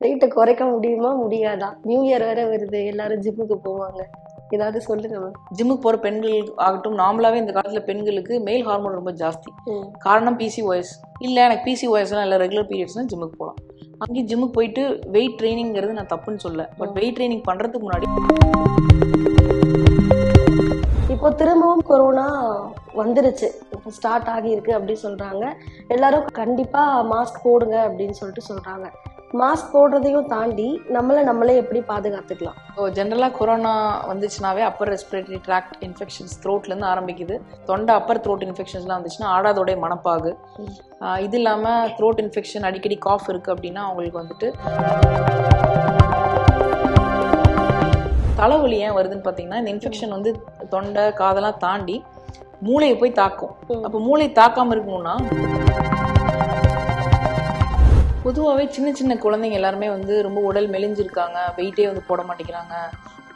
வெயிட்டை குறைக்க முடியுமா? முடியாதா? நியூ இயர் வேற வருது. எல்லாரும் ஜிம்முக்கு போவாங்க. ஏதாவது சொல்லுங்க மேம் ஜிம்முக்கு போகிற பெண்கள் ஆகட்டும் நார்மலாகவே இந்த காலத்தில் பெண்களுக்கு மேல் ஹார்மோன் ரொம்ப ஜாஸ்தி. காரணம் பிசிஓஎஸ் இல்லை எனக்கு பிசிஓஎஸ்லாம் இல்லை ரெகுலர் பீரியட்ஸ்னால் ஜிம்முக்கு போகலாம் அங்கேயும் ஜிம்முக்கு போயிட்டு வெயிட் ட்ரைனிங்கிறது நான் தப்புன்னு சொல்ல பட் வெயிட் ட்ரைனிங் பண்ணுறதுக்கு முன்னாடி இப்போ திரும்பவும் கொரோனா வந்துருச்சு. இப்போ ஸ்டார்ட் ஆகியிருக்கு அப்படின்னு சொல்றாங்க. எல்லாரும் கண்டிப்பா மாஸ்க் போடுங்க அப்படின்னு சொல்லிட்டு சொல்றாங்க. மாஸ்க் போடுறதையும் தாண்டி நம்மளை நம்மளே எப்படி பாதுகாத்துக்கலாம். ஸோ ஜென்ரலாக கொரோனா வந்துச்சுனாவே அப்பர் ரெஸ்பிரேட்டரி ட்ராக்ட் இன்ஃபெக்ஷன்ஸ் த்ரோட்லேருந்து ஆரம்பிக்குது. தொண்டை அப்பர் த்ரோட் இன்ஃபெக்ஷன்ஸ்லாம் வந்துச்சுன்னா ஆடாதோடைய மனப்பாகு. இது இல்லாமல் த்ரோட் இன்ஃபெக்ஷன் அடிக்கடி காஃப் இருக்குது அப்படின்னா அவங்களுக்கு வந்துட்டு தலைவலி ஏன் வருதுன்னு பார்த்தீங்கன்னா இந்த இன்ஃபெக்ஷன் வந்து தொண்டை காதெல்லாம் தாண்டி மூளையை போய் தாக்கும். அப்போ மூளை தாக்காமல் இருக்கணும்னா பொதுவாகவே சின்ன சின்ன குழந்தைங்க எல்லாருமே வந்து ரொம்ப உடல் மெலிஞ்சிருக்காங்க வெயிட்டே வந்து போட மாட்டேங்கிறாங்க.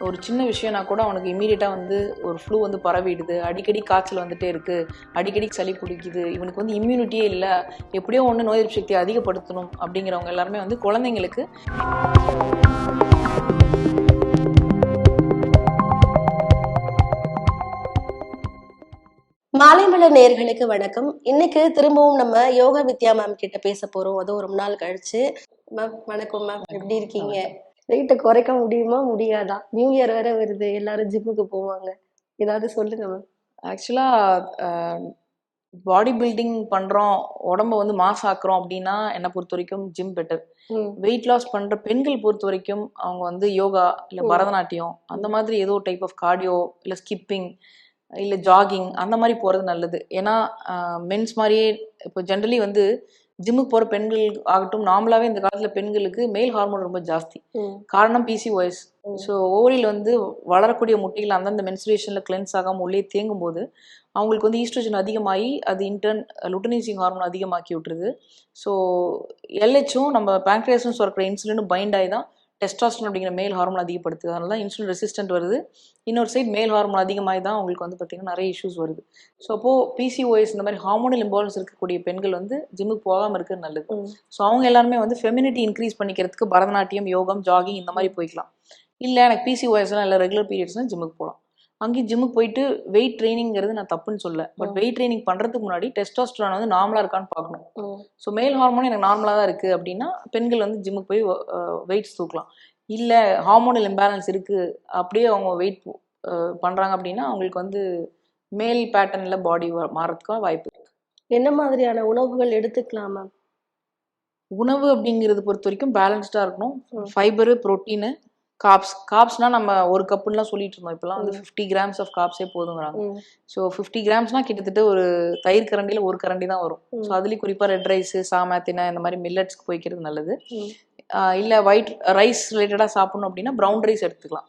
ஒரு சின்ன விஷயம்னா கூட அவனுக்கு இமீடியட்டாக வந்து ஒரு ஃப்ளூ வந்து பரவிடுது. அடிக்கடி காய்ச்சல் வந்துட்டே இருக்குது அடிக்கடி சளி பிடிக்குது இவனுக்கு வந்து இம்யூனிட்டியே இல்லை. எப்படியோ ஒன்று நோய் எதிர்ப்பு சக்தியை அதிகப்படுத்தணும் அப்படிங்கிறவங்க எல்லாருமே வந்து குழந்தைங்களுக்கு மாலைமலர் நேயர்களுக்கு வணக்கம். இன்னைக்கு திரும்பவும் நம்ம யோகா வித்யா மேம் கிட்ட பேச போறோம். அதுவும் ரொம்ப நாள் கழிச்சு. மேம் வணக்கம் மேம் எப்படி இருக்கீங்க? வெயிட்டை குறைக்க முடியுமா? முடியாதா? நியூ இயர் வேற வருது. எல்லாரும் ஜிம்முக்கு போவாங்க. ஏதாவது சொல்லுங்க மேம் ஆக்சுவலாக பாடி பில்டிங் பண்ணுறோம் உடம்ப வந்து மாஸ் ஆக்குறோம் அப்படின்னா என்னை பொறுத்த வரைக்கும் ஜிம் பெட்டர் வெயிட் லாஸ் பண்ணுற பெண்கள் பொறுத்த வரைக்கும் அவங்க வந்து யோகா இல்லை. பரதநாட்டியம் அந்த மாதிரி ஏதோ டைப் ஆஃப் கார்டியோ இல்லை ஸ்கிப்பிங் இல்லை ஜாகிங் அந்த மாதிரி போகிறது நல்லது. ஏன்னா மென்ஸ் மாதிரியே இப்போ ஜென்ரலி வந்து ஜிம்முக்கு போகிற பெண்கள் ஆகட்டும் நார்மலாகவே இந்த காலத்தில் பெண்களுக்கு மேல் ஹார்மோன் ரொம்ப ஜாஸ்தி. காரணம் பிசிஓஎஸ். ஸோ ஓவரியில் வந்து வளரக்கூடிய முட்டைகள் அந்தந்த மென்சுரேஷனில் கிளென்ஸ் ஆகாமல் உள்ளே தேங்கும் போது அவங்களுக்கு வந்து ஈஸ்ட்ரோஜன் அதிகமாகி அது இன்டர்ன் லுட்டனைசிங் ஹார்மோன் அதிகமாக்கி விட்டுருது. ஸோ எல்ஹெச்சும் நம்ம பேங்க்ரியாஸும் சுரக்கிற இன்சுலினும் பைண்ட் ஆகி தான் டெஸ்டாஸ்டன் அப்படிங்கிற மேல் ஹார்மோன் அதிகப்படுத்துது. அதனால தான் இன்சுலின் ரெசிஸ்டன்ட் வருது. இன்னொரு சைடு மேல் ஹார்மோன் அதிகமாகி தான் அவங்களுக்கு வந்து பார்த்திங்கன்னா நிறைய இஷ்யூஸ் வருது. ஸோ அப்போது பிசிஓஎஸ் இந்த மாதிரி ஹார்மோனல் இம்பாலன்ஸ் இருக்கக்கூடிய பெண்கள் வந்து ஜிம்முக்கு போகாமல் இருக்கிறது நல்லது. ஸோ அவங்க எல்லாருமே வந்து ஃபெமினிட்டி இன்க்ரீஸ் பண்ணிக்கிறதுக்கு பரதநாட்டியம் யோகம் ஜாகிங் இந்த மாதிரி போய்க்கலாம். இல்லை எனக்கு பிசிஓஎஸ்லாம் இல்லை ரெகுலர் பீரியட்ஸ்னால் ஜிம்முக்கு போகலாம். அங்கேயும் ஜிம்முக்கு போயிட்டு வெயிட் ட்ரைனிங்கிறது நான் தப்புன்னு சொல்ல பட். வெயிட் ட்ரைனிங் பண்ணுறதுக்கு முன்னாடி டெஸ்டோஸ்டரான் வந்து நார்மலாக இருக்கான்னு பார்க்கணும் ஸோ மேல் ஹார்மோன் எனக்கு நார்மலாக தான் இருக்குது அப்படின்னா பெண்கள் வந்து ஜிம்முக்கு போய் வெயிட்ஸ் தூக்கலாம் இல்லை ஹார்மோனல் இம்பேலன்ஸ் இருக்குது அப்படியே அவங்க வெயிட் பண்ணுறாங்க அப்படின்னா அவங்களுக்கு வந்து மேல் பேட்டர்னில் பாடி மாறதுக்கான வாய்ப்பு இருக்கு. என்ன மாதிரியான உணவுகள் எடுத்துக்கலாம் மேம் உணவு அப்படிங்கிறது பொறுத்த வரைக்கும் பேலன்ஸ்டாக இருக்கணும். ஃபைபரு ப்ரோட்டீனு காப்ஸ் காப்ஸ்னா நம்ம ஒரு கப்புலாம் சொல்லிட்டு இருந்தோம் இப்போலாம் வந்து. ஃபிஃப்டி கிராம்ஸ் ஆஃப் காப்ஸே போதுங்கிறாங்க ஸோ ஃபிஃப்டி கிராம்ஸ்னால் கிட்டத்தட்ட ஒரு தயிர் கரண்டியில் ஒரு கரண்டி தான் வரும். ஸோ அதுலேயும் குறிப்பாக ரெட் ரைஸு சாமை தினை இந்த மாதிரி மில்லட்ஸ்க்கு போய்க்கிறது நல்லது. இல்லை ஒயிட் ரைஸ் ரிலேட்டடாக சாப்பிடணும் அப்படின்னா ப்ரௌன் ரைஸ் எடுத்துக்கலாம்.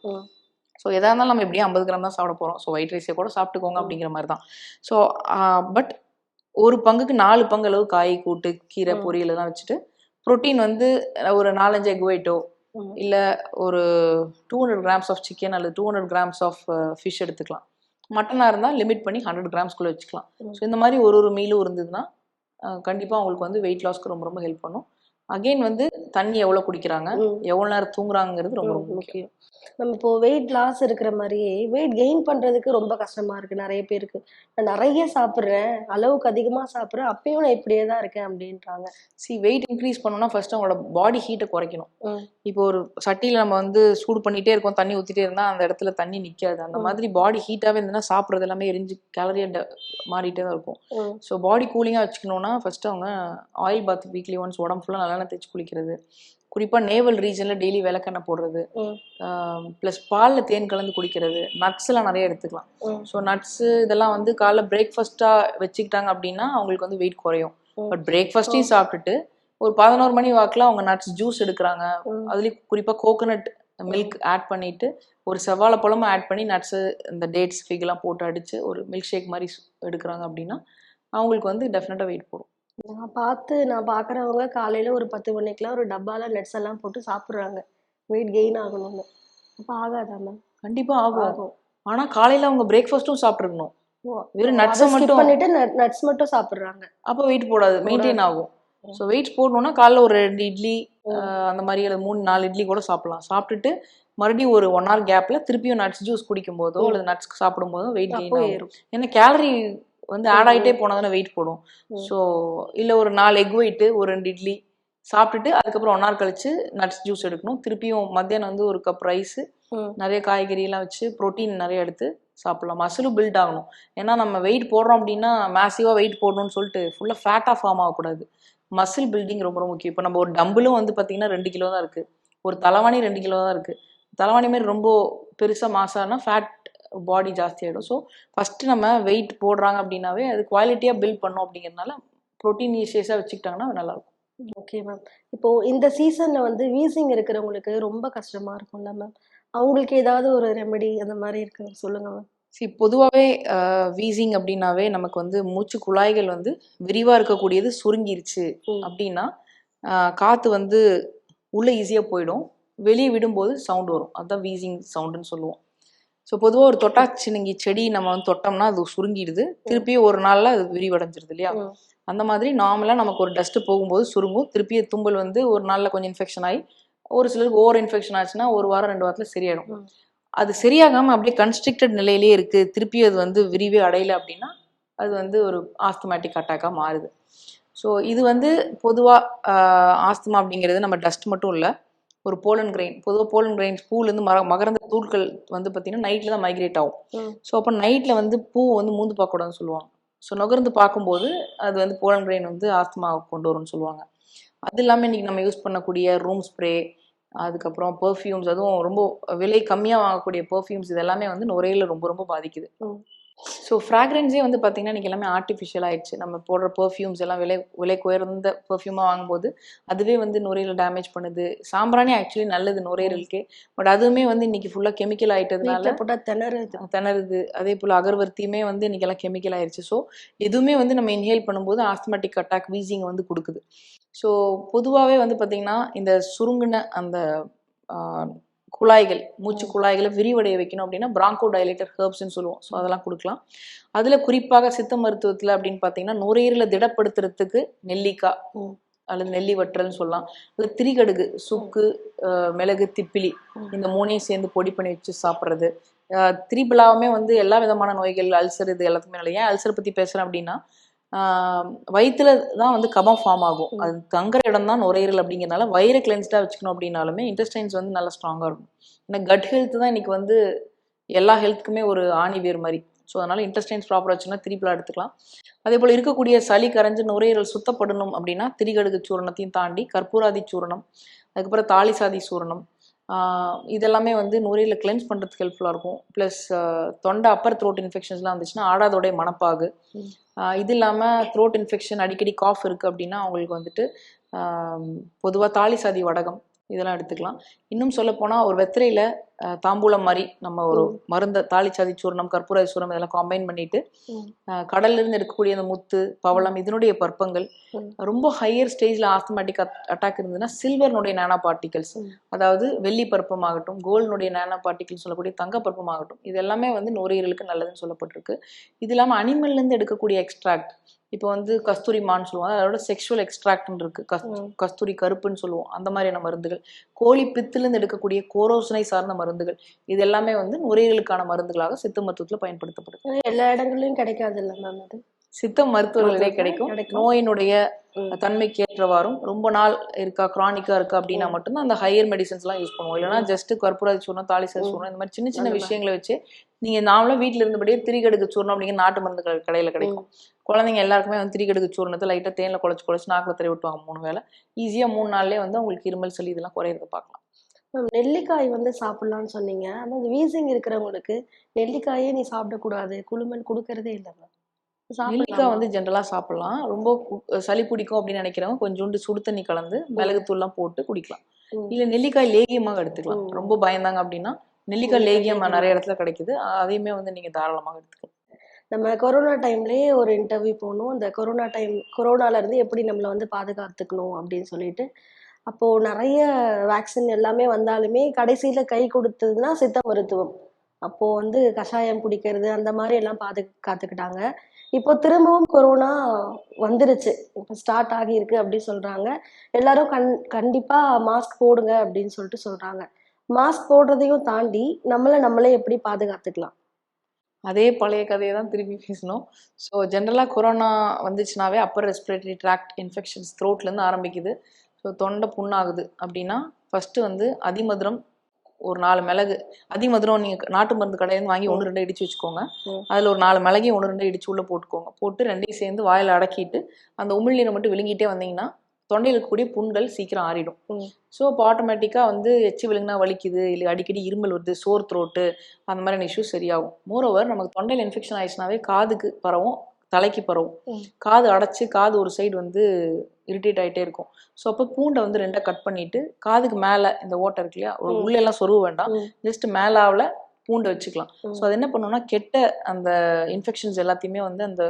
ஸோ எதாக இருந்தாலும் நம்ம எப்படியும் ஐம்பது கிராம் தான் சாப்பிட போகிறோம் ஸோ ஒயிட் ரைஸே கூட சாப்பிட்டுக்கோங்க. அப்படிங்கிற மாதிரி தான் ஸோ பட் ஒரு பங்குக்கு நாலு பங்கு அளவு காய் கூட்டு கீரை. பொரியல் எல்லாம் வச்சுட்டு ப்ரோட்டீன் வந்து ஒரு நாலஞ்சு எக் ஒயிட்டோ இல்லை ஒரு two hundred grams of chicken அல்லது two hundred grams of fish எடுத்துக்கலாம். மட்டனாக இருந்தால் லிமிட் பண்ணி ஹண்ட்ரட் கிராம்ஸ்குள்ளே வச்சுக்கலாம். ஸோ இந்த மாதிரி ஒரு ஒரு மீலும் இருந்ததுன்னா கண்டிப்பாக அவங்களுக்கு வந்து வெயிட் லாஸ்க்கு ரொம்ப ரொம்ப ஹெல்ப் பண்ணும். அகெயின் வந்து தண்ணி எவ்வளோ குடிக்கிறாங்க? எவ்வளோ நேரம் தூங்குறாங்கிறது ரொம்ப ரொம்ப முக்கியம். நம்ம இப்போ வெயிட் லாஸ் இருக்கிற மாதிரியே வெயிட் கெயின் பண்றதுக்கு ரொம்ப கஷ்டமா இருக்கு நிறைய பேருக்கு. நான் நிறைய சாப்பிடுறேன் அளவுக்கு அதிகமா சாப்பிடுறேன் அப்பயும் நான் இப்படியே தான் இருக்கேன் அப்படின்றாங்க. சி வெயிட் இன்க்ரீஸ் பண்ணணும்னா ஃபர்ஸ்ட் அவங்களோட பாடி ஹீட்டை குறைக்கணும். இப்போ ஒரு சட்டியில் நம்ம வந்து சூடு பண்ணிட்டே இருக்கோம் தண்ணி ஊற்றிட்டே இருந்தால் அந்த இடத்துல தண்ணி நிற்காது அந்த. மாதிரி பாடி ஹீட்டாகவே இருந்ததுன்னா சாப்பிட்றது எல்லாமே எரிஞ்சு கேலரியாக மாறிட்டே தான் இருக்கும். ஸோ பாடி கூலிங்காக வச்சுக்கணுன்னா ஃபர்ஸ்ட் அவங்க ஆயில் பாத் வீக்லி ஒன்ஸ் உடம்பு ஃபுல்லாக நல்லா தேய்ச்சி குளிக்கிறது. குறிப்பாக நேவல் ரீஜனில் டெய்லி விளக்கெண்ணெய் போடுறது. ப்ளஸ் பாலில் தேன் கலந்து குடிக்கிறது. நட்ஸ் எல்லாம் நிறைய எடுத்துக்கலாம். ஸோ நட்ஸு இதெல்லாம் வந்து காலைல பிரேக்ஃபாஸ்ட்டாக வச்சுக்கிட்டாங்க அப்படின்னா அவங்களுக்கு வந்து வெயிட் குறையும். பட் பிரேக்ஃபாஸ்ட்டையும் சாப்பிட்டுட்டு ஒரு பதினோரு மணி வாக்கில் அவங்க நட்ஸ் ஜூஸ் எடுக்கிறாங்க. அதுலேயும் குறிப்பாக கோகோனட் மில்க் ஆட் பண்ணிட்டு ஒரு செவ்வாழை பழமும் ஆட் பண்ணி நட்ஸு இந்த டேட்ஸ் ஃபிகெல்லாம் போட்டு அடித்து ஒரு மில்க் ஷேக் மாதிரி எடுக்கிறாங்க அப்படின்னா அவங்களுக்கு வந்து டெஃபினட்டாக வெயிட் போடும். நான் பார்த்து நான் பார்க்குறவங்க காலையில ஒரு பத்து மணிக்கெல்லாம் ஒரு டப்பால நட்ஸ் எல்லாம் போட்டு சாப்பிடுறாங்க. வெயிட் கெயின் ஆகணும்னு. அப்போ ஆகாதா மேம் கண்டிப்பாக ஆகும். ஆகும். ஆனால் காலையில் அவங்க பிரேக்ஃபாஸ்ட்டும் சாப்பிட்ருக்கணும் ஓ, வெறும் நட்ஸை மட்டும். பண்ணிட்டு நட்ஸ் மட்டும் சாப்பிடுறாங்க. அப்போ வெயிட் போடாது. மெயின்டைன் ஆகும். ஸோ வெயிட்ஸ் போடணும்னா காலைல ஒரு ரெண்டு இட்லி அந்த மாதிரி அல்லது மூணு நாலு இட்லி கூட சாப்பிடலாம். சாப்பிட்டுட்டு மறுபடியும் ஒரு ஒன் ஹவர் கேப்ல திருப்பியும் நட்ஸ் ஜூஸ் குடிக்கும் போதோ அல்லது நட்ஸ் சாப்பிடும் போதோ வெயிட் கெயின் ஏன்னா கேலரி வந்து ஆட் ஆகிட்டே போனால் தானே வெயிட் போடும். ஸோ இல்லை ஒரு நாலு எக் ஒயிட்டு ஒரு ரெண்டு இட்லி சாப்பிட்டுட்டு அதுக்கப்புறம் ஒன் ஹவர் கழிச்சு நட்ஸ் ஜூஸ் எடுக்கணும். திருப்பியும் மத்தியானம் வந்து ஒரு கப் ரைஸு. நிறைய காய்கறியெல்லாம் வச்சு ப்ரோட்டீன் நிறைய எடுத்து சாப்பிடலாம். மசிலும் பில்ட் ஆகணும். ஏன்னா நம்ம வெயிட் போடுறோம் அப்படின்னா மேசிவாக வெயிட் போடணும்னு சொல்லிட்டு ஃபுல்லாக ஃபேட்டாக ஃபார்ம் ஆகக்கூடாது. மசில் பில்டிங் ரொம்ப ரொம்ப முக்கியம். இப்போ நம்ம ஒரு டம்பிளும் வந்து பார்த்தீங்கன்னா ரெண்டு கிலோ தான் இருக்குது ஒரு தலைவாணி ரெண்டு கிலோ தான் இருக்குது தலைவாணி மாதிரி ரொம்ப பெருசாக மாசானா ஃபேட் பாடி ஜாஸ்தி ஆகிடும் ஸோ ஃபஸ்ட்டு நம்ம வெயிட் போடுறாங்க அப்படின்னாவே அது குவாலிட்டியாக பில்ட் பண்ணோம் அப்படிங்கிறதுனால ப்ரோட்டீன் ஈஷியஸாக வச்சுக்கிட்டாங்கன்னா நல்லாயிருக்கும் ஓகே மேம் இப்போ இந்த சீசன்ல வந்து வீசிங் இருக்கிறவங்களுக்கு ரொம்ப கஷ்டமா இருக்கும்ல மேம் அவங்களுக்கு ஏதாவது ஒரு ரெமெடி அந்த மாதிரி இருக்கு சொல்லுங்க மேம் சி பொதுவாகவே வீசிங் அப்படின்னாவே நமக்கு வந்து மூச்சு குழாய்கள் வந்து விரிவாக இருக்கக்கூடியது சுருங்கிருச்சு. அப்படின்னா காத்து வந்து உள்ள ஈஸியாக போயிடும். வெளியே விடும்போது சவுண்ட் வரும். அதுதான் வீசிங் சவுண்டுன்னு சொல்லுவோம். ஸோ பொதுவாக ஒரு தொட்டாச்சினுங்கி செடி நம்ம வந்து தொட்டோம்னா அது சுருங்கிடுது. திருப்பியும் ஒரு நாளில் அது விரிவடைஞ்சிருது இல்லையா. அந்த மாதிரி நார்மலாக நமக்கு ஒரு டஸ்ட்டு போகும்போது சுருங்கும். திருப்பி தும்பல் வந்து ஒரு நாளில் கொஞ்சம் இன்ஃபெக்ஷன் ஆகி ஒரு சிலருக்கு ஓவர் இன்ஃபெக்ஷன் ஆச்சுன்னா ஒரு வாரம் ரெண்டு வாரத்தில் சரியாயிடும். அது சரியாகாமல் அப்படியே கன்ஸ்ட்ரிக்டட் நிலையிலேயே இருக்குது திருப்பி அது வந்து விரிவே அடையல அப்படின்னா அது வந்து ஒரு ஆஸ்தமேட்டிக் அட்டாக்காக மாறுது. ஸோ இது வந்து பொதுவாக ஆஸ்துமா அப்படிங்கிறது நம்ம டஸ்ட் மட்டும் இல்லை ஒரு போலன் கிரெயின் பொதுவாக போலன் கிரெயின்ஸ் பூலேருந்து மர மகரந்த தூள்கள் வந்து பார்த்திங்கன்னா நைட்டில் தான் மைக்ரேட் ஆகும். ஸோ அப்போ நைட்டில் வந்து பூ வந்து மூந்து பார்க்கக்கூடாதுன்னு சொல்லுவாங்க. ஸோ நுகர்ந்து பார்க்கும்போது அது வந்து போலன் கிரெயின் வந்து ஆஸ்துமா கொண்டு வரும்னு சொல்லுவாங்க. அது இல்லாமல் இன்றைக்கி நம்ம யூஸ் பண்ணக்கூடிய ரூம் ஸ்ப்ரே அதுக்கப்புறம் பெர்ஃப்யூம்ஸ் அதுவும் ரொம்ப விலை கம்மியாக வாங்கக்கூடிய பெர்ஃப்யூம்ஸ் இது எல்லாமே வந்து நுரையில ரொம்ப ரொம்ப பாதிக்குது. ஸோ ஃப்ராக்ரன்ஸே வந்து பார்த்தீங்கன்னா இன்றைக்கி எல்லாமே ஆர்டிஃபிஷியல் ஆயிடுச்சு. நம்ம போடுற பெர்ஃப்யூம்ஸ் எல்லாம் விலை விலை உயர்ந்த பெர்ஃப்யூமாக வாங்கும்போது அதுவே வந்து நுரையீரல் டேமேஜ் பண்ணுது. சாம்பிராணி ஆக்சுவலி நல்லது நுரையீரலுக்கு. பட் அதுவுமே வந்து இன்னைக்கு ஃபுல்லாக கெமிக்கல் ஆயிட்டதுனால வீட்டுல போட்டா திணறுது. திணறுது. அதே போல் அகர்வர்த்தியுமே வந்து இன்னைக்கெல்லாம் கெமிக்கல் ஆயிருச்சு. ஸோ எதுவுமே வந்து நம்ம இன்ஹேல் பண்ணும்போது ஆஸ்தமேட்டிக் அட்டாக் வீசிங் வந்து கொடுக்குது. ஸோ பொதுவாகவே வந்து பார்த்திங்கன்னா இந்த சுருங்கின அந்த குழாய்கள் மூச்சு குழாய்களை விரிவடைய வைக்கணும் அப்படின்னா பிராங்கோ டைலேட்டர் ஹெர்ப்ஸ்னு சொல்லுவோம். ஸோ அதெல்லாம் கொடுக்கலாம். அதில் குறிப்பாக சித்த மருத்துவத்தில் அப்படின்னு பார்த்தீங்கன்னா நுரையீரலை திடப்படுத்துறதுக்கு நெல்லிக்காய். அல்லது நெல்லி வற்றல்னு சொல்லலாம். அல்லது திரிகடுகு சுக்கு மிளகு திப்பிலி. இந்த மூணையும் சேர்ந்து பொடி பண்ணி வச்சு சாப்பிட்றது. திரிபிளாவுமே வந்து எல்லா விதமான நோய்கள் அல்சர் இது எல்லாத்துக்குமே நல்லது. ஏன் அல்சர் பற்றி பேசுகிறேன் அப்படின்னா வயித்துல தான் வந்து கபம் ஃபார்ம் ஆகும். அது தங்குற இடம் தான் நுரையீரல் அப்படிங்கிறனால வயிறை கிளென்ஸ்டாக வச்சுக்கணும் அப்படின்னாலுமே இன்டெஸ்டைன்ஸ் வந்து நல்லா ஸ்ட்ராங்காக இருக்கும். ஏன்னா கட் ஹெல்த் தான் இன்னைக்கு வந்து எல்லா ஹெல்த்துக்குமே ஒரு ஆணி வேர் மாதிரி. ஸோ அதனால இன்டெஸ்டைன்ஸ் ப்ராப்பராக வச்சுன்னா திரிபிளா எடுத்துக்கலாம். அதே போல் இருக்கக்கூடிய சளி கரைஞ்சு நுரையீரல் சுத்தப்படணும் அப்படின்னா திரிகடுகு சூரணத்தையும் தாண்டி கற்பூராதி சூரணம் அதுக்கப்புறம் தாலிசாதி சூரணம் ஆஹ் இதெல்லாமே வந்து நுரையீரலை கிளென்ஸ் பண்ணுறதுக்கு ஹெல்ப்ஃபுல்லாக இருக்கும். ப்ளஸ் தொண்டை அப்பர் த்ரோட் இன்ஃபெக்ஷன்ஸ்லாம் வந்துச்சுன்னா ஆடாதோடைய மணப்பாகு ம். ஆஹ் இது இல்லாமல் த்ரோட் இன்ஃபெக்ஷன் அடிக்கடி காஃப் இருக்குது அப்படின்னா அவங்களுக்கு வந்துட்டு பொதுவாக தாலிசாதி வடகம். இதெல்லாம் எடுத்துக்கலாம். இன்னும் சொல்லப்போனால் ஒரு வெத்திரையில் தாம்பூலம் மாதிரி நம்ம ஒரு மருந்த தாலிச்சாதி சூர்ணம் கற்பூர சூர்ணம் இதெல்லாம் கம்பைன் பண்ணிட்டு கடல்ல இருந்து எடுக்கக்கூடிய அந்த முத்து பவளம் இதனுடைய பற்பங்கள். ரொம்ப ஹையர் ஸ்டேஜில் ஆஸ்தமேட்டிக் அட்டாக் இருந்ததுன்னா சில்வர்னுடைய நானோ பார்ட்டிகல்ஸ். அதாவது வெள்ளி பருப்பமாகட்டும் கோல்டுனுடைய நானோ பார்ட்டிகல்ஸ் சொல்லக்கூடிய தங்க பருப்பமாகட்டும் இது எல்லாமே வந்து நுரையீரலுக்கு நல்லதுன்னு சொல்லப்பட்டிருக்கு. இது இல்லாமல் அனிமல்லேருந்து எடுக்கக்கூடிய எக்ஸ்ட்ராக்ட் இப்போ வந்து கஸ்தூரி மான் சொல்லுவாங்க. அதோட செக்ஷுவல் எக்ஸ்ட்ராக்ட்னு இருக்கு. கஸ்தூரி கருப்புன்னு சொல்லுவோம். அந்த மாதிரியான மருந்துகள். கோழி பித்துலேருந்து எடுக்கக்கூடிய கோரோசனை சார்ந்த மருந்துகள். இது எல்லாமே வந்து நுரையீரலுக்கான மருந்துகளாக சித்த மருத்துவத்தில் பயன்படுத்தப்படுது. எல்லா இடங்கள்லயும் கிடைக்காது இல்ல மேம் அது? சித்த மருத்துவர்களே மருத்துவத்துல கிடைக்கும். நோயினுடைய. தன்மைக்கு ஏற்றவாறும் ரொம்ப நாள் இருக்கா கிரானிக்கா இருக்கா அப்படின்னா. மட்டும்தான் அந்த ஹையர் மெடிசன்ஸ்லாம் யூஸ் பண்ணுவோம் இல்லைன்னா ஜஸ்ட் கற்பூராதி சூர்ணம் ம். சூர்ணம் இந்த மாதிரி சின்ன சின்ன. விஷயங்களை வச்சு நீங்க நாமளும் வீட்ல இருந்தபடியே திரிகடுக்கு சூர்ணம் அப்படிங்கிற நாட்டு மருந்து கடை- கடையில கிடைக்கும் குழந்தைங்க எல்லாருக்குமே வந்து திரிகடுக்கு சூர்ணத்தை லைட்டா தேன்ல குழச்சு குழச்சு நாக்கில் தடவி விட்டுவாங்க மூணு வேளை ஈஸியா மூணு நாள்லயே வந்து உங்களுக்கு இருமல் சளி இதெல்லாம் குறையிறத பார்க்கலாம் மேம் நெல்லிக்காய் வந்து சாப்பிடலாம்னு சொன்னீங்க ஆனா அந்த வீசிங் இருக்கிறவங்களுக்கு நெல்லிக்காயே நீ சாப்பிடக்கூடாது குளுமல் கொடுக்கறதே இல்லை மேம் நெல்லிக்காய் வந்து ஜென்ரலாக சாப்பிடலாம். ரொம்ப சளி பிடிக்கும் அப்படின்னு நினைக்கிறவங்க கொஞ்சோண்டு சுடு தண்ணி கலந்து மிளகுத்தூள்லாம் போட்டு குடிக்கலாம். இல்ல நெல்லிக்காய் லேகியமாக எடுத்துக்கலாம். ரொம்ப பயந்தாங்க அப்படின்னா நெல்லிக்காய் லேகியம் நிறைய இடத்துல கிடைக்குது. அதையுமே வந்து நீங்க தாராளமாக எடுத்துக்கலாம். நம்ம கொரோனா டைம்லயே ஒரு இன்டர்வியூ போனோம் அந்த கொரோனா டைம் கொரோனால இருந்து எப்படி நம்மளை வந்து பாதுகாத்துக்கணும் அப்படின்னு சொல்லிட்டு அப்போ நிறைய வேக்சின் எல்லாமே வந்தாலுமே கடைசியில கை கொடுத்ததுன்னா சித்த மருத்துவம். அப்போ வந்து கஷாயம் குடிக்கிறது அந்த மாதிரி எல்லாம் பாது காத்துக்கிட்டாங்க. இப்போ திரும்பவும் கொரோனா வந்துருச்சு. இப்போ ஸ்டார்ட் ஆகியிருக்கு அப்படின்னு சொல்றாங்க. எல்லாரும் கண் கண்டிப்பா மாஸ்க் போடுங்க அப்படின்னு சொல்லிட்டு சொல்றாங்க. மாஸ்க் போடுறதையும் தாண்டி நம்மளை நம்மளே எப்படி பாதுகாத்துக்கலாம்? அதே பழைய கதையை தான் திரும்பி பேசணும். ஸோ ஜென்ரலாக கொரோனா வந்துச்சுனாவே அப்பர் ரெஸ்பிரேட்டரி ட்ராக்ட் இன்ஃபெக்ஷன்ஸ் த்ரோட்லேருந்து ஆரம்பிக்குது. ஸோ தொண்டை புண்ணாகுது. அப்படின்னா ஃபஸ்ட்டு வந்து அதிமதுரம் ஒரு நாலு மிளகு அதிமதுரம் நீங்கள் நாட்டு மருந்து கடையிலேருந்து வாங்கி ஒன்று ரெண்டு இடிச்சு வச்சுக்கோங்க. அதில் ஒரு நாலு மிளகையும் ஒன்று ரெண்டு இடிச்சு உள்ளே போட்டுக்கோங்க போட்டு ரெண்டையும் சேர்ந்து வாயில் அடக்கிட்டு அந்த உமிழ்நீரை மட்டும் விழுங்கிட்டே வந்தீங்கன்னா தொண்டையில் இருக்கக்கூடிய புண்கள் சீக்கிரம் ஆறிடும். ஸோ இப்போ ஆட்டோமேட்டிக்காக வந்து எச்சி விழுங்கினா வலிக்குது இல்லை அடிக்கடி இருமல் வருது சோர் த்ரோட்டு அந்த மாதிரியான இஷ்யூஸ் சரியாகும் மோரோவர் நமக்கு தொண்டையில் இன்ஃபெக்ஷன் ஆயிடுச்சுனாவே காதுக்கு பரவும் தலைக்கு பரவும். காது அடைச்சு காது ஒரு சைடு வந்து இரிட்டேட் ஆகிட்டே இருக்கும் ஸோ அப்போ பூண்டை வந்து ரெண்டாக கட் பண்ணிட்டு காதுக்கு மேலே இந்த ஓட்டை இருக்கு இல்லையா. உள்ள எல்லாம் சொருக வேண்டாம். ஜஸ்ட் மேலாவில் பூண்டை வச்சுக்கலாம். ஸோ அது என்ன பண்ணுன்னா கெட்ட அந்த இன்ஃபெக்ஷன்ஸ் எல்லாத்தையுமே வந்து அந்த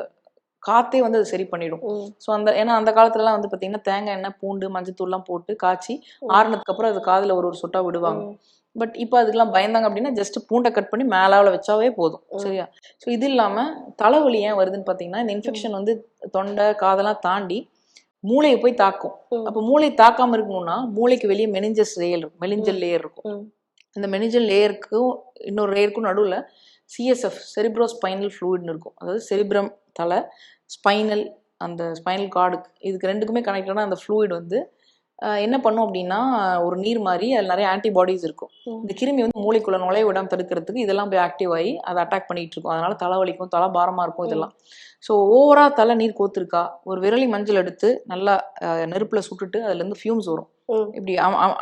காத்தே வந்து அது சரி பண்ணிடும். ஸோ அந்த ஏன்னா அந்த காலத்துலலாம் வந்து பார்த்தீங்கன்னா தேங்காய் எண்ணெய் பூண்டு மஞ்சத்தூள்லாம் போட்டு காய்ச்சி ஆறுனதுக்கு அப்புறம் அது காதில் ஒரு ஒரு சொட்டா விடுவாங்க. பட் இப்போ அதுக்கெல்லாம் பயந்தாங்க அப்படின்னா ஜஸ்ட் பூண்டை கட் பண்ணி மேலாவில் வச்சாவே போதும். சரியா ஸோ இது இல்லாமல் தலைவலி ஏன் வருதுன்னு பார்த்தீங்கன்னா இந்த இன்ஃபெக்ஷன் வந்து தொண்டை காதெல்லாம் தாண்டி மூளையை போய் தாக்கும். அப்போ மூளை தாக்காம இருக்கணும்னா மூளைக்கு வெளியே மெனிஞ்சஸ் லேயர் இருக்கும் மெனிஞ்சல் லேயர் இருக்கும். ம். இந்த மெனிஞ்சல் லேயருக்கும் இன்னொரு லேயருக்கும் நடுவில் சிஎஸ்எஃப் செரிப்ரோ ஸ்பைனல் ஃப்ளூயிட்னு இருக்கும். அதாவது செரிப்ரம் தலை ஸ்பைனல் அந்த ஸ்பைனல் கார்டுக்கு இதுக்கு ரெண்டுக்குமே கனெக்டடான அந்த ஃப்ளூயிட் வந்து என்ன பண்ணும் அப்படின்னா ஒரு நீர் மாதிரி அதில் நிறைய ஆன்டிபாடிஸ் இருக்கும். இந்த கிருமி வந்து மூளைக்குள்ள நுழைய விடாம தடுக்கிறதுக்கு இதெல்லாம் போய் ஆக்டிவ் ஆகி அதை அட்டாக் பண்ணிட்டு இருக்கும். அதனால தலைவலிக்கும் தலை பாரமா இருக்கும் இதெல்லாம். ஸோ ஓவரா தலை நீர் கோத்துருக்கா. ஒரு விரலி மஞ்சள் எடுத்து நல்லா நெருப்புல சுட்டுட்டு அதுல இருந்து ஃபியூம்ஸ் வரும். இப்படி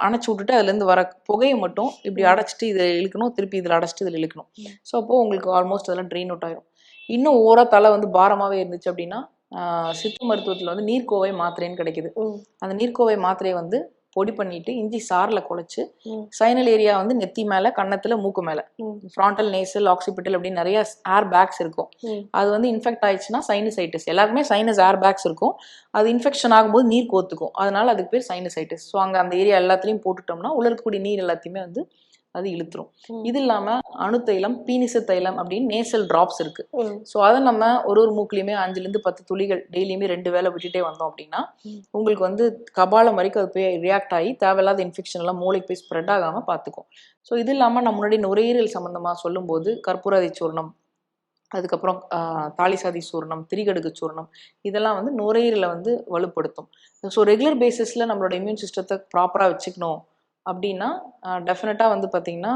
அணைச்சு விட்டுட்டு அதுல இருந்து வர புகையை மட்டும் இப்படி அடைச்சிட்டு இதை இழுக்கணும். திருப்பி இதில் அடைச்சிட்டு இதில் இழுக்கணும். ஸோ அப்போ உங்களுக்கு ஆல்மோஸ்ட் அதெல்லாம் ட்ரெயின் அவுட் ஆயிரும். இன்னும் ஓவரா தலை வந்து பாரமாவே இருந்துச்சு அப்படின்னா சித்த மருத்துவத்துல வந்து நீர்க்கோவை மாத்திரைன்னு கிடைக்குது. அந்த நீர்க்கோவை மாத்திரையை வந்து பொடி பண்ணிட்டு இஞ்சி சாறில் குழைச்சு. சைனல் ஏரியா வந்து நெத்தி மேல கன்னத்துல மூக்கு மேல. ஃப்ராண்டல் நேசல் ஆக்சிபிட்டல் அப்படின்னு நிறைய ஏர் பேக்ஸ் இருக்கும். அது வந்து இன்ஃபெக்ட் ஆயிடுச்சுன்னா சைனசைட்டிஸ் எல்லாருக்குமே சைனஸ் ஏர் பேக்ஸ் இருக்கும் அது இன்ஃபெக்ஷன் ஆகும்போது நீர் கோத்துக்கும் அதனால அதுக்கு பேர் சைனசைட்டிஸ் ஸோ அங்கே அந்த ஏரியா எல்லாத்துலேயும் போட்டுட்டோம்னா உள்ள இருக்கக்கூடிய நீர் எல்லாத்தையுமே வந்து அது இழுத்துரும். இது இல்லாம அணுத்தைலம் பீனிச தைலம் அப்படின்னு நேசல் டிராப்ஸ் இருக்கு. ஸோ அதை நம்ம ஒரு ஒரு மூக்குலையுமே அஞ்சுலேருந்து பத்து துளிகள் டெய்லியுமே ரெண்டு வேளை விட்டுட்டே வந்தோம் அப்படின்னா. உங்களுக்கு வந்து கபாலம் வரைக்கும் அது போய் ரியாக்ட் ஆகி தேவையில்லாத இன்ஃபெக்ஷன் எல்லாம் மூளைக்கு போய் ஸ்ப்ரெட் ஆகாமல் பார்த்துக்கும் ஸோ இது இல்லாமல் நம்ம முன்னாடி நுரையீரல் சம்மந்தமாக சொல்லும்போது கற்பூரதி சூர்ணம் அதுக்கப்புறம் தாலிசாதி சூர்ணம் திரிகடுகு சூர்ணம் இதெல்லாம் வந்து நுரையீரலை வந்து வலுப்படுத்தும் ஸோ ரெகுலர் பேசிஸில் நம்மளோட இம்யூன் சிஸ்டத்தை ப்ராப்பராக வச்சுக்கணும் அப்படின்னா டெஃபினட்டாக வந்து பார்த்திங்கன்னா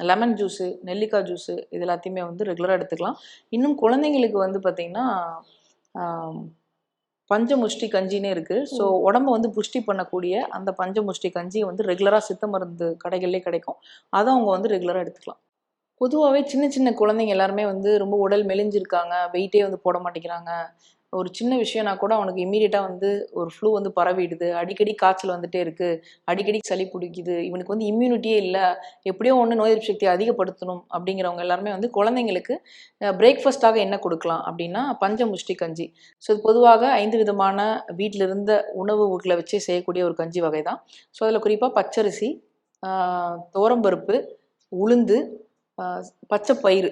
லெமன் ஜூஸு நெல்லிக்காய் ஜூஸு இது எல்லாத்தையுமே வந்து ரெகுலராக எடுத்துக்கலாம். இன்னும் குழந்தைங்களுக்கு வந்து பார்த்திங்கன்னா பஞ்சமுஷ்டி கஞ்சினே இருக்குது ஸோ உடம்ப வந்து புஷ்டி பண்ணக்கூடிய அந்த பஞ்சமுஷ்டி கஞ்சியை வந்து ரெகுலராக சித்த மருந்து கடைகள்லேயே கிடைக்கும். அதை அவங்க வந்து ரெகுலராக எடுத்துக்கலாம். பொதுவாகவே சின்ன சின்ன குழந்தைங்க எல்லாருமே வந்து ரொம்ப உடல் மெலிஞ்சிருக்காங்க. வெயிட்டே வந்து போட மாட்டேங்கிறாங்க. ஒரு சின்ன விஷயம்னா கூட அவனுக்கு இம்மீடியட்டாக வந்து ஒரு ஃப்ளூ வந்து பரவிடுது. அடிக்கடி காய்ச்சல் வந்துட்டே இருக்கு. அடிக்கடி சளி பிடிக்குது. இவனுக்கு வந்து இம்யூனிட்டியே இல்லை. எப்படியோ ஒன்று நோய் எதிர்ப்பு சக்தியை அதிகப்படுத்தணும் அப்படிங்கிறவங்க எல்லாருமே வந்து குழந்தைங்களுக்கு பிரேக்ஃபாஸ்ட்டாக என்ன கொடுக்கலாம் அப்படின்னா பஞ்சமுஷ்டி கஞ்சி. ஸோ இது பொதுவாக ஐந்து விதமான வீட்டில் இருந்த உணவுகளை வச்சே செய்யக்கூடிய ஒரு கஞ்சி வகை தான் ஸோ அதில் குறிப்பாக பச்சரிசி ஆஹ், துவரம்பருப்பு உளுந்து பச்சை பயிறு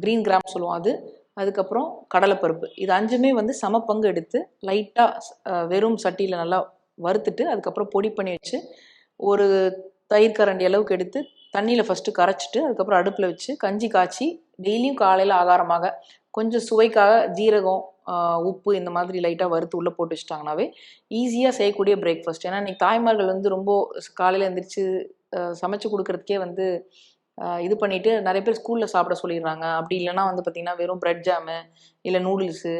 க்ரீன் கிராம் சொல்லுவோம். அது அதுக்கப்புறம் கடலைப்பருப்பு. இது அஞ்சுமே வந்து சம பங்கு எடுத்து லைட்டாக வெறும் சட்டியில் நல்லா வறுத்துட்டு அதுக்கப்புறம் பொடி பண்ணி வச்சு ஒரு தயிர் கரண்டி அளவுக்கு எடுத்து தண்ணியில் ஃபஸ்ட்டு கரைச்சிட்டு அதுக்கப்புறம் அடுப்பில் வச்சு கஞ்சி காய்ச்சி டெய்லியும் காலையில் ஆகாரமாக கொஞ்சம் சுவைக்காக ஜீரகம் உப்பு இந்த மாதிரி லைட்டாக வறுத்து உள்ளே போட்டு வச்சிட்டாங்கனாவே ஈஸியாக செய்யக்கூடிய பிரேக்ஃபாஸ்ட் ஏன்னா இன்னைக்கு தாய்மார்கள் வந்து ரொம்ப காலையில் எழுந்திரிச்சு சமைச்சு கொடுக்கறதுக்கே வந்து இது பண்ணிட்டு நிறைய பேர் ஸ்கூலில் சாப்பிட சொல்லிடுறாங்க. அப்படி இல்லைன்னா வந்து பார்த்திங்கன்னா வெறும் பிரெட் ஜாமு இல்லை நூடுல்ஸு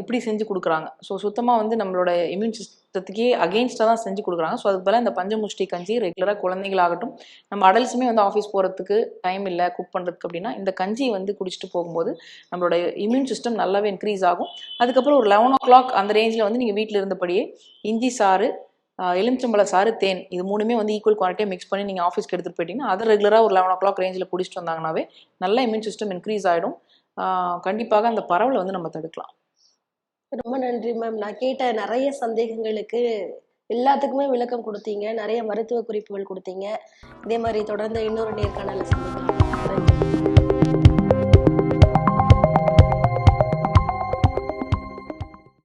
இப்படி செஞ்சு கொடுக்குறாங்க. ஸோ சுத்தமாக வந்து நம்மளோட இம்யூன் சிஸ்டத்துக்கே அகெயின்ஸ்டாக தான் செஞ்சு கொடுக்குறாங்க. ஸோ அதுக்கு பதிலாக இந்த பஞ்சமுஷ்டி கஞ்சி ரெகுலராக குழந்தைங்களாகட்டும் நம்ம அடல்ஸுமே வந்து ஆஃபீஸ் போகிறதுக்கு டைம் இல்லை குக் பண்ணுறதுக்கு அப்படின்னா இந்த கஞ்சியை வந்து குடிச்சிட்டு போகும்போது நம்மளோட இம்யூன் சிஸ்டம் நல்லாவே இன்க்ரீஸ் ஆகும். அதுக்கப்புறம் ஒரு லெவன் ஓ கிளாக் அந்த ரேஞ்சில் வந்து நீங்கள் வீட்டில் இருந்தபடியே இஞ்சி சாறு எலுமிச்சம்பழ சாறு தேன் இது மூணுமே வந்து ஈக்குவல் குவான்டிட்டியாக மிக்ஸ் பண்ணி நீங்கள் ஆஃபீஸ்க்கு எடுத்துகிட்டு போயிட்டீங்கன்னா அதை ரெகுலராக ஒரு லெவன் ஓ கிளாக் ரேஞ்சில் குடிச்சிட்டு வந்தாங்கனாவே நல்ல இம்யூன் சிஸ்டம் இன்க்ரீஸ் ஆகிடும் கண்டிப்பாக அந்த பரவலை வந்து நம்ம தடுக்கலாம். ரொம்ப நன்றி மேம் நான் கேட்ட நிறைய சந்தேகங்களுக்கு எல்லாத்துக்குமே விளக்கம் கொடுத்தீங்க. நிறைய மருத்துவ குறிப்புகள் கொடுத்தீங்க. இதே மாதிரி தொடர்ந்து இன்னொரு நேர்காணல சந்திக்கலாம்.